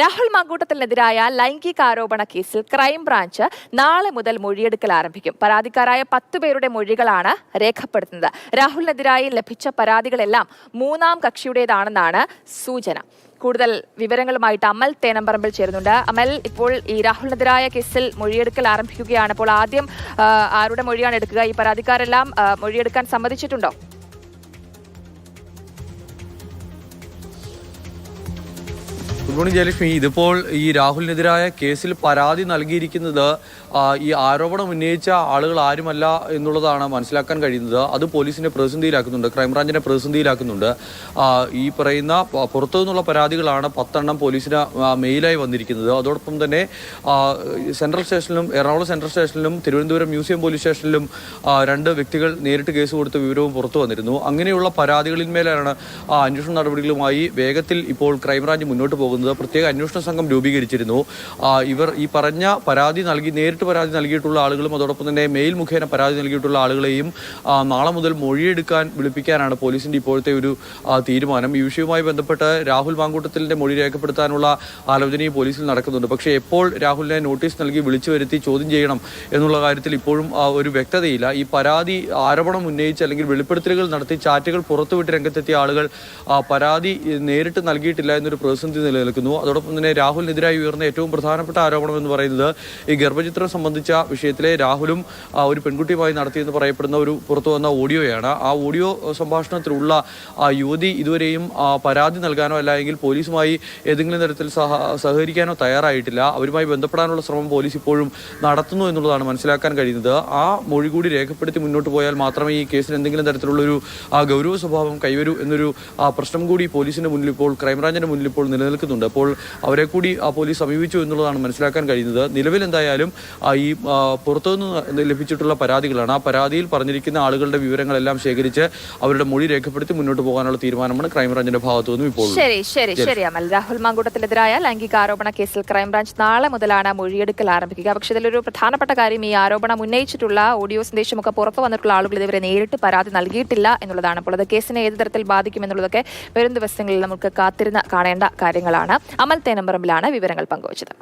രാഹുൽ മാങ്കൂട്ടത്തിനെതിരായ ലൈംഗികാരോപണ കേസിൽ ക്രൈംബ്രാഞ്ച് നാളെ മുതൽ മൊഴിയെടുക്കൽ ആരംഭിക്കും. പരാതിക്കാരായ പത്ത് പേരുടെ മൊഴികളാണ് രേഖപ്പെടുത്തുന്നത്. രാഹുലിനെതിരായി ലഭിച്ച പരാതികളെല്ലാം മൂന്നാം കക്ഷിയുടേതാണെന്നാണ് സൂചന. കൂടുതൽ വിവരങ്ങളുമായിട്ട് അമൽ തേനമ്പറമ്പിൽ ചേരുന്നുണ്ട്. അമൽ ഇപ്പോൾ ഈ രാഹുലിനെതിരായ കേസിൽ മൊഴിയെടുക്കൽ ആരംഭിക്കുകയാണ്. അപ്പോൾ ആദ്യം ആരുടെ മൊഴിയാണ് എടുക്കുക? ഈ പരാതിക്കാരെല്ലാം മൊഴിയെടുക്കാൻ സമ്മതിച്ചിട്ടുണ്ടോ? ഗുഡ് മോർണിംഗ് ജയലക്ഷ്മി ഇതിപ്പോൾ ഈ രാഹുലിനെതിരായ കേസിൽ പരാതി നൽകിയിരിക്കുന്നത് ഈ ആരോപണം ഉന്നയിച്ച ആളുകൾ ആരുമല്ല എന്നുള്ളതാണ് മനസ്സിലാക്കാൻ കഴിയുന്നത്. അത് പോലീസിനെ പ്രതിസന്ധിയിലാക്കുന്നുണ്ട് ക്രൈംബ്രാഞ്ചിനെ പ്രതിസന്ധിയിലാക്കുന്നുണ്ട്. ഈ പറയുന്ന പുറത്തു നിന്നുള്ള പരാതികളാണ് പത്തെണ്ണം പോലീസിന് മെയിലായി വന്നിരിക്കുന്നത്. അതോടൊപ്പം തന്നെ സെൻട്രൽ സ്റ്റേഷനിലും എറണാകുളം സെൻട്രൽ സ്റ്റേഷനിലും തിരുവനന്തപുരം മ്യൂസിയം പോലീസ് സ്റ്റേഷനിലും രണ്ട് വ്യക്തികൾ നേരിട്ട് കേസ് കൊടുത്ത വിവരവും പുറത്തു വന്നിരുന്നു. അങ്ങനെയുള്ള പരാതികളിന്മേലാണ് അന്വേഷണ നടപടികളുമായി വേഗത്തിൽ ഇപ്പോൾ ക്രൈംബ്രാഞ്ച് മുന്നോട്ട് പോകുന്നത്. പ്രത്യേക അന്വേഷണ സംഘം രൂപീകരിച്ചിരുന്നു. ഇവർ ഈ പറഞ്ഞ പരാതി നൽകി നേരിട്ട് പരാതി നൽകിയിട്ടുള്ള ആളുകളും അതോടൊപ്പം തന്നെ മെയിൽ മുഖേന പരാതി നൽകിയിട്ടുള്ള ആളുകളെയും നാളെ മുതൽ മൊഴിയെടുക്കാൻ വിളിപ്പിക്കാനാണ് പോലീസിന്റെ ഇപ്പോഴത്തെ ഒരു തീരുമാനം. ഈ വിഷയവുമായി ബന്ധപ്പെട്ട് രാഹുൽ മാങ്കൂട്ടത്തിലിന്റെ മൊഴി രേഖപ്പെടുത്താനുള്ള ആലോചനയും പോലീസിൽ നടക്കുന്നുണ്ട്. പക്ഷേ എപ്പോൾ രാഹുലിനെ നോട്ടീസ് നൽകി വിളിച്ചു വരുത്തി ചോദ്യം ചെയ്യണം എന്നുള്ള കാര്യത്തിൽ ഇപ്പോഴും ഒരു വ്യക്തതയില്ല. ഈ പരാതി ആരോപണം ഉന്നയിച്ച് അല്ലെങ്കിൽ വെളിപ്പെടുത്തലുകൾ നടത്തി ചാറ്റുകൾ പുറത്തുവിട്ട് രംഗത്തെത്തിയ ആളുകൾ പരാതി നേരിട്ട് നൽകിയിട്ടില്ല എന്നൊരു പ്രതിസന്ധി നിലനിൽക്കുന്നു. അതോടൊപ്പം തന്നെ രാഹുലിനെതിരായി ഉയർന്ന ഏറ്റവും പ്രധാനപ്പെട്ട ആരോപണം എന്ന് പറയുന്നത് ഈ ഗർഭചിത്രം സംബന്ധിച്ച വിഷയത്തിലെ രാഹുലും ഒരു പെൺകുട്ടിയുമായി നടത്തിയെന്ന് പറയപ്പെടുന്ന ഒരു പുറത്തു വന്ന ഓഡിയോയാണ്. ആ ഓഡിയോ സംഭാഷണത്തിലുള്ള ആ യുവതി ഇതുവരെയും പരാതി നൽകാനോ അല്ലെങ്കിൽ പോലീസുമായി ഏതെങ്കിലും തരത്തിൽ സഹ സഹകരിക്കാനോ തയ്യാറായിട്ടില്ല. അവരുമായി ബന്ധപ്പെടാനുള്ള ശ്രമം പോലീസ് ഇപ്പോഴും നടത്തുന്നു എന്നുള്ളതാണ് മനസ്സിലാക്കാൻ കഴിയുന്നത്. ആ മൊഴി കൂടി രേഖപ്പെടുത്തി മുന്നോട്ട് പോയാൽ മാത്രമേ ഈ കേസിന് എന്തെങ്കിലും തരത്തിലുള്ളൊരു ഗൗരവ സ്വഭാവം കൈവരൂ എന്നൊരു പ്രശ്നം കൂടി പോലീസിന്റെ മുന്നിൽ ഇപ്പോൾ ക്രൈംബ്രാഞ്ചിന്റെ മുന്നിൽ ഇപ്പോൾ നിലനിൽക്കുന്നുണ്ട് അപ്പോൾ അവരെ കൂടി ആ പോലീസ് സമീപിച്ചു എന്നുള്ളതാണ് മനസ്സിലാക്കാൻ കഴിയുന്നത്. നിലവിൽ എന്തായാലും ഈ പുറത്തുനിന്ന് ലഭിച്ചിട്ടുള്ള പരാതികളാണ്. ആ പരാതിയിൽ പറഞ്ഞിരിക്കുന്ന ആളുകളുടെ വിവരങ്ങളെല്ലാം ശേഖരിച്ച് അവരുടെ മൊഴി രേഖപ്പെടുത്തി മുന്നോട്ട് പോകാനുള്ള തീരുമാനമാണ് ക്രൈംബ്രാഞ്ചിന്റെ ഭാഗത്തു നിന്നും ഇപ്പോൾ. ശരി ശരി ശരി. അമൽ രാഹുൽ മാങ്കൂട്ടത്തിനെതിരായ ലൈംഗിക ആരോപണ കേസിൽ ക്രൈംബ്രാഞ്ച് നാളെ മുതലാണ് മൊഴിയെടുക്കൽ ആരംഭിക്കുക. പക്ഷേ ഇതിലൊരു പ്രധാനപ്പെട്ട കാര്യം ഈ ആരോപണം ഉന്നയിച്ചിട്ടുള്ള ഓഡിയോ സന്ദേശമൊക്കെ പുറത്തു വന്നിട്ടുള്ള ആളുകൾ ഇതുവരെ നേരിട്ട് പരാതി നൽകിയിട്ടില്ല എന്നുള്ളതാണ്. അപ്പോൾ അത് കേസിനെ ഏത് തരത്തിൽ ബാധിക്കുമെന്നുള്ളതൊക്കെ വരും ദിവസങ്ങളിൽ നമുക്ക് കാത്തിരുന്ന് കാണേണ്ട കാര്യങ്ങളാണ്. അമൽ തേനമ്പറമ്പിലാണ് വിവരങ്ങൾ പങ്കുവച്ചത്.